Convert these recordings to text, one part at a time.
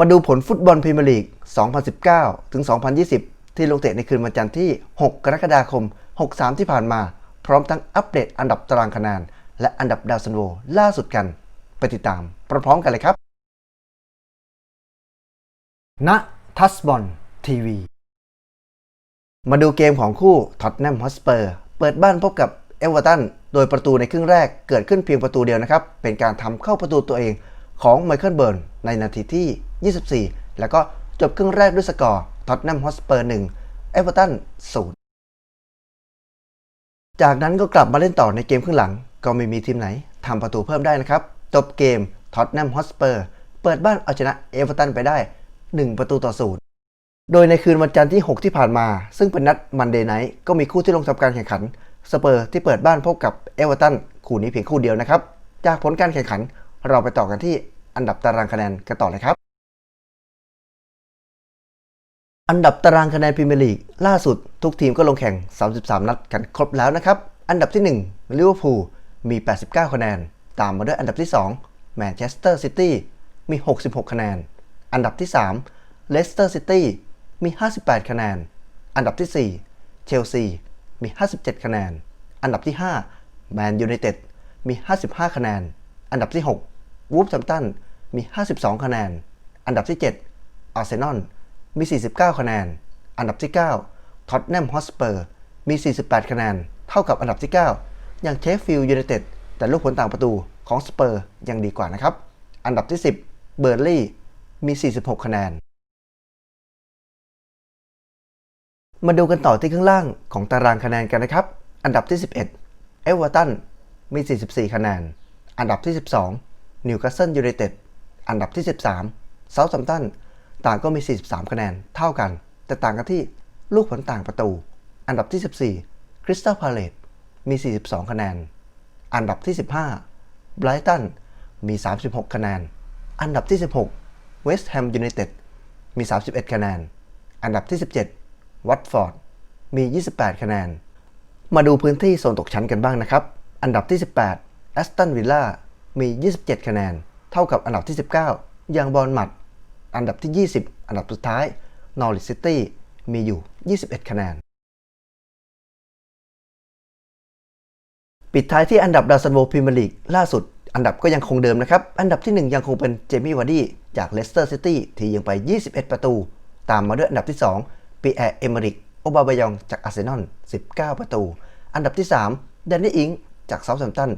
มาดูผลฟุตบอลพรีเมียร์ลีก 2019 ถึง 2020 ที่ลงเตะในคืนวันจันทร์ที่ 6 กรกฎาคม 63 ที่ผ่านมา พร้อมทั้งอัปเดตอันดับตารางคะแนน และอันดับดาวซันโวล่าสุดกัน ไปติดตามพร้อมๆกันเลยครับณทัสบอลทีวี มาดูเกมของคู่ท็อตแนมฮอสเปอร์ เปิดบ้านพบกับเอเวอร์ตัน โดยประตูในครึ่งแรกเกิดขึ้นเพียงประตูเดียวนะครับ เป็นการทำเข้าประตูตัวเอง ของไมเคิลเบิร์นในนาทีที่ 24 แล้วก็จบครึ่งแรกด้วยสกอร์ท็อตแนมฮอสเปอร์1เอเวอร์ตัน0จากนั้นก็กลับมาเล่นต่อในเกมครึ่งหลัง ก็ไม่มีทีมไหนทำประตูเพิ่มได้นะครับ จบเกมท็อตแนมฮอสเปอร์เปิดบ้านเอาชนะเอเวอร์ตันไปได้ 1 ประตูต่อศูนย์โดยในคืนวันจันทร์ที่ 6 ที่ผ่านมา ซึ่งเป็นนัดมันเดย์ไนท์ก็มีคู่ที่ลงทำการแข่งขันสเปอร์ที่เปิดบ้านพบกับเอเวอร์ตันคู่นี้เพียงคู่เดียวนะครับ จากผลการแข่งขัน เราไปต่อกันที่อันดับตารางคะแนนกันต่อเลยครับ อันดับตารางคะแนนพรีเมียร์ลีกล่าสุดทุกทีมก็ลงแข่ง 33 นัดกันครบแล้วนะครับ อันดับที่1ลิเวอร์พูลมี 89 คะแนน ตามมาด้วยอันดับที่2แมนเชสเตอร์ซิตี้มี 66 คะแนน อันดับที่3เลสเตอร์ซิตี้มี 58 คะแนน อันดับที่ 4 เชลซี มี 57 คะแนน อันดับที่5แมนยูไนเต็ดมี 55 คะแนน อันดับที่ 6 วูฟแฮมตันมี 52 คะแนน อันดับที่ 7 อาร์เซนอล มี 49 คะแนน อันดับที่ 9 ท็อตแนมฮอสเปอร์ มี 48 คะแนน เท่ากับอันดับที่ 9 อย่างเชฟฟิลด์ยูไนเต็ด แต่ลูกผลต่างประตูของสเปอร์ยังดีกว่านะครับ อันดับที่ 10 เบอร์ลี่ มี 46 คะแนน มาดูกันต่อที่ข้างล่างของตารางคะแนนกันนะครับ อันดับที่ 11 เอเวอร์ตัน มี 44 คะแนน อันดับที่ 12 นิวคาสเซิลยูไนเต็ดอันดับที่ 13เซาท์แฮมตันต่างก็มี 43 คะแนนเท่ากัน แต่ต่างกันที่ลูกผลต่างประตู อันดับที่ 14คริสตัลพาเลตมี 42 คะแนน อันดับที่ 15ไบรตันมี 36 คะแนน อันดับที่ 16เวสต์แฮมยูไนเต็ดมี 31 คะแนน อันดับที่ 17วัตฟอร์ดมี 28 คะแนน มาดูพื้นที่โซนตกชั้นกันบ้างนะครับ อันดับที่ 18แอสตันวิลล่า มี 27 คะแนน เท่ากับอันดับที่ 19ยังบอลหมัด อันดับที่ 20 อันดับสุดท้ายนอริสซิตี้มีอยู่ 21 คะแนน ปิดท้ายที่อันดับดาวซันโวพรีเมียร์ลีกล่าสุด อันดับก็ยังคงเดิมนะครับ อันดับที่ 1 ยังคงเป็นเจมี่วาร์ดี้จากเลสเตอร์ซิตี้ที่ยิงไป 21 ประตู ตามมาด้วยอันดับที่ 2ปีแอร์เอเมริกโอบาบายองจากอาร์เซนอล 19 ประตู อันดับที่ 3 แดนนี่อิงจากเซาท์แฮมป์ตัน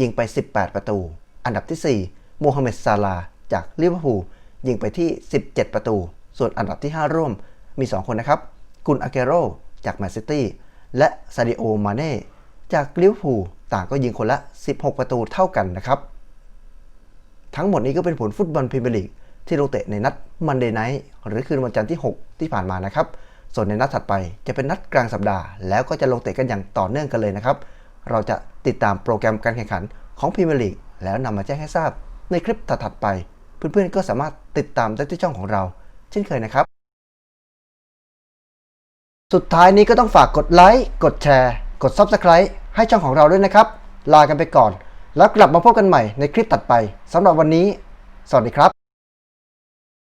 ยิงไป 18 ประตู อันดับที่ 4 โมฮัมเหม็ดซาลาจากลิเวอร์พูลยิงไปที่ 17 ประตู ส่วนอันดับที่ 5 ร่วมมี 2 คนนะครับ กุนอาเกโรจากแมนซิตี้และซาดิโอ มาเน่จากลิเวอร์พูลต่างก็ยิงคนละ 16 ประตูเท่ากันนะครับ ทั้งหมดนี้ก็เป็นผลฟุตบอลพรีเมียร์ลีกที่ลงเตะในนัดมันเดย์ไนท์หรือคืนวันจันทร์ที่ 6 ที่ผ่านมานะครับ ส่วนในนัดถัดไปจะเป็นนัดกลางสัปดาห์ แล้วก็จะลงเตะกันอย่างต่อเนื่องกันเลยนะครับ เราจะติดตามโปรแกรมการแข่งขันของพรีเมียร์ลีก แล้วนำมาแจ้งให้ทราบในคลิปถัดๆไป เพื่อนๆก็สามารถติดตามได้ที่ช่องของเรา เช่นเคยนะครับ สุดท้ายนี้ก็ต้องฝากกดไลค์กดแชร์ กด Subscribe ให้ช่องของเราด้วยนะครับ ลากันไปก่อน แล้วกลับมาพบกันใหม่ในคลิปถัดไปสำหรับวันนี้ สวัสดีครับ